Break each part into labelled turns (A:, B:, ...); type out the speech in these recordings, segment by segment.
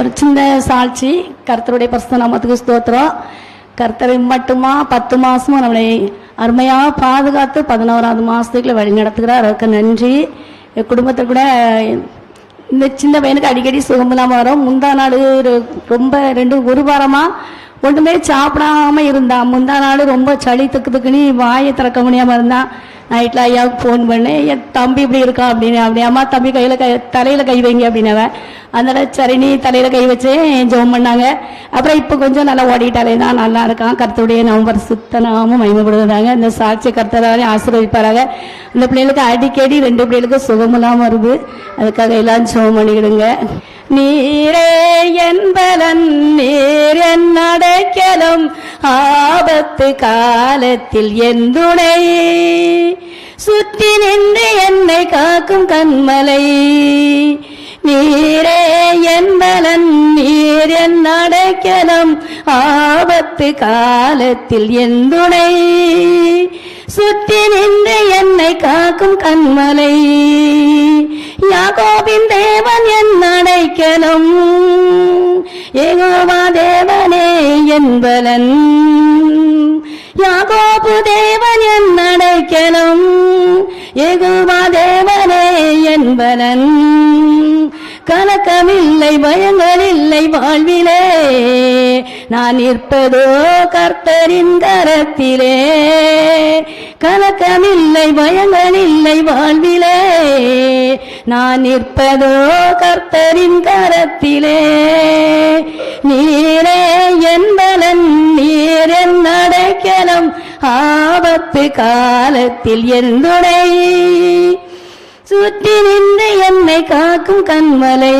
A: ஒரு சின்ன சாட்சி கர்த்தருடைய பரிசுத்த நாமத்துக்கு ஸ்தோத்திரம். கர்த்தரை மட்டுமா பத்து மாசமும் நம்மளை அருமையாக பாதுகாத்து பதினோராவது மாசத்துக்குள்ள வழி நடத்துகிறார். அவருக்கு நன்றி. என் குடும்பத்தில் கூட இந்த சின்ன பையனுக்கு அடிக்கடி சுகம் வரும். முந்தா நாள் ரொம்ப ரெண்டு ஒரு வாரமாக ஒன்றுமே சாப்பிடாம இருந்தான் முந்தா நாள் ரொம்ப சளி தக்குதுக்குன்னு வாயை திறக்க முடியாமல் இருந்தான் நைட்டில் ஐயாவுக்கு ஃபோன் பண்ணேன் என் தம்பி இப்படி இருக்கா? அப்படின்னு அப்படி அம்மா தம்பி கையில் கை தலையில் கை வைங்க அப்படின்னவன் அதனால சரி நீ தலையில் கை வச்சு ஜெபம் பண்ணாங்க. அப்புறம் இப்போ கொஞ்சம் நல்லா ஓடிட்டாலே தான் நல்லா இருக்கான். கருத்துடைய நவம்பர் சுத்த நாமும் இந்த சாட்சி கருத்தராக ஆசீர்வதிப்பாராங்க இந்த பிள்ளைகளுக்கு அடிக்கடி ரெண்டு பிள்ளைகளுக்கு சுகமில்லாமல் வருது. அதுக்காக எல்லாம் ஜெபம் பண்ணிக்கிடுங்க. நீரே என்பலன் அடைக்கலம் ஆபத்து காலத்தில் என் துணை. சுற்றி நின்று என்னை காக்கும் கண்மலை. நீரே என்பலன் நீர் என் அடைக்கலம். ஆபத்து காலத்தில் என் துணை. சுற்றி நின்று என்னை காக்கும் கண்மலை. யாகோபின் தேவன் என் அடைக்கலம். ஏகோவா தேவ என்பலன். யாகோபு தேவன் என் அடைக்கலம் ஏகோவா தேவனே என்பலன். கலக்கமில்லை பயங்கள் இல்லை வாழ்விலே. நான் நிற்பதோ கர்த்தரின் கரத்திலே. கலக்கமில்லை பயங்கள் இல்லை வாழ்விலே. நான் நிற்பதோ கர்த்தரின் கரத்திலே. நீரே என்பலன். ஆபத்து காலத்தில் எந்துடை சுற்றி நின்று என்னை காக்கும் கண்மலை.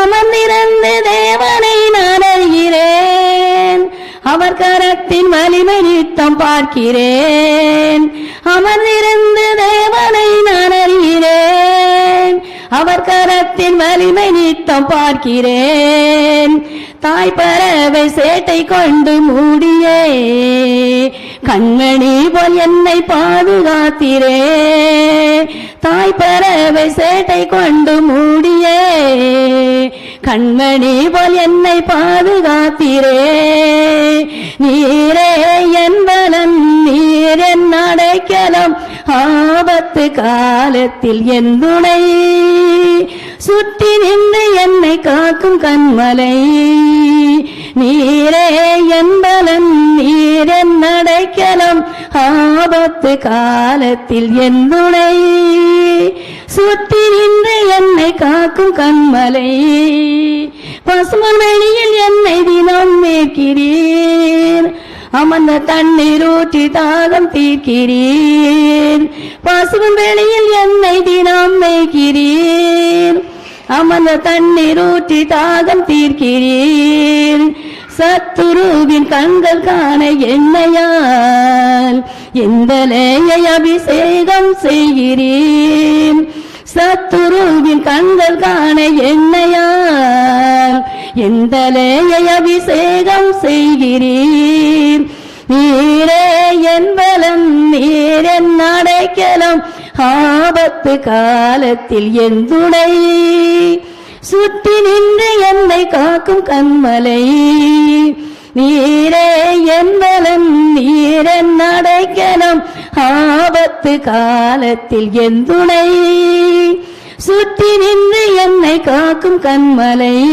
A: அமர்ந்திருந்து தேவனை நான் அறிகிறேன். அவர் கரத்தின் வலிமை நித்தம் பார்க்கிறேன். அமர்ந்திருந்து தேவனை நான் அவர் கரத்தின் வலிமை நித்தம் பார்க்கிறேன். தாய் பறவை சேட்டை கொண்டு மூடியே. கண்மணி போல் என்னை பாதுகாத்திரே. தாய் பறவை சேட்டை கொண்டு மூடியே. கண்மணி போல் என்னை பாதுகாத்திரே. நீரே என்பலன் நீர் என் அடைக்கலம். ஆபத்து காலத்தில் என் துணை. சுற்றி நின்று என்னை காக்கும் கண்மலை. நீரே என்பலன் என் அடைக்கலம். ஆபத்து காலத்தில் என் துணை. சுத்தி நின்று என்னை காக்கும் கண்மலை. பசுமன் வெளியில் என்னை தினம் மேற்கிறீர் அமர்ந்த தண்ணீர் ஊற்றி தாகம் தீர்க்கிறீர். பசுமன் வெளியில் என்னை தினம் மேய்க்கிறீர். அமர்ந்த தண்ணீர் ஊற்றி தாகம் தீர்க்கிறீர். சத்துருவின் கண்கள் காண என்னையால்? இந்த லேயை அபிஷேகம் செய்கிறேன் சத்துருவின் கண்கள் காண என்னையால்? இந்த லேயை அபிஷேகம் செய்கிறேன் நீரே என் பலம் நீரென் அடைக்கலம். ஆபத்து காலத்தில் என் துணை. சுற்றி நின்று என்னை காக்கும் கண்மலை. நீரே என் நீரன் நீரென் அடைக்கலம். ஆபத்து காலத்தில் என் துணை. சுற்றி நின்று என்னை காக்கும் கண்மலை.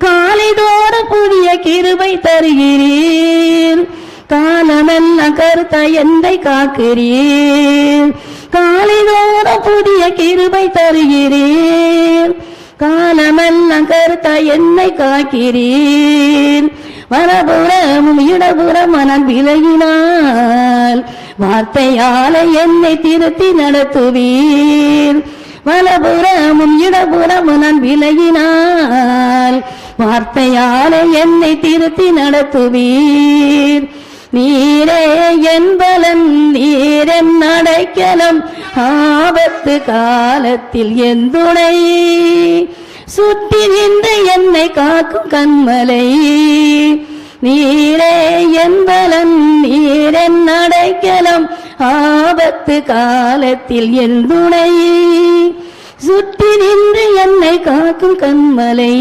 A: காலைதோற புதிய கிருபை தருகிறீர். காலமெல்லாம் கருத்த என்னை காக்கிறீர். காலைதோற புதிய கிருபை தருகிறீர். காலமெல்லாம் கருத்த என்னை காக்கிறீர். வரபுறமும் இடபுறம் மனம் விலகினால் வார்த்தையால என்னை திருத்தி நடத்துவீர். வலபுறமும் இடபுறம் மனம் விலகினால் வார்த்தையால என்னை திருத்தி நடத்துவீர். நீரே என்பலன் நீரன் அடைக்கலம் ஆபத்து காலத்தில் எந்துணை சுற்றி நின்று என்னை காக்கும் கண்மலை. நீரே என்பலன் நீரென் அடைக்கலம் ஆபத்து காலத்தில் எந்துணை சுற்றி நின்று என்னை காக்கும் கண்மலை.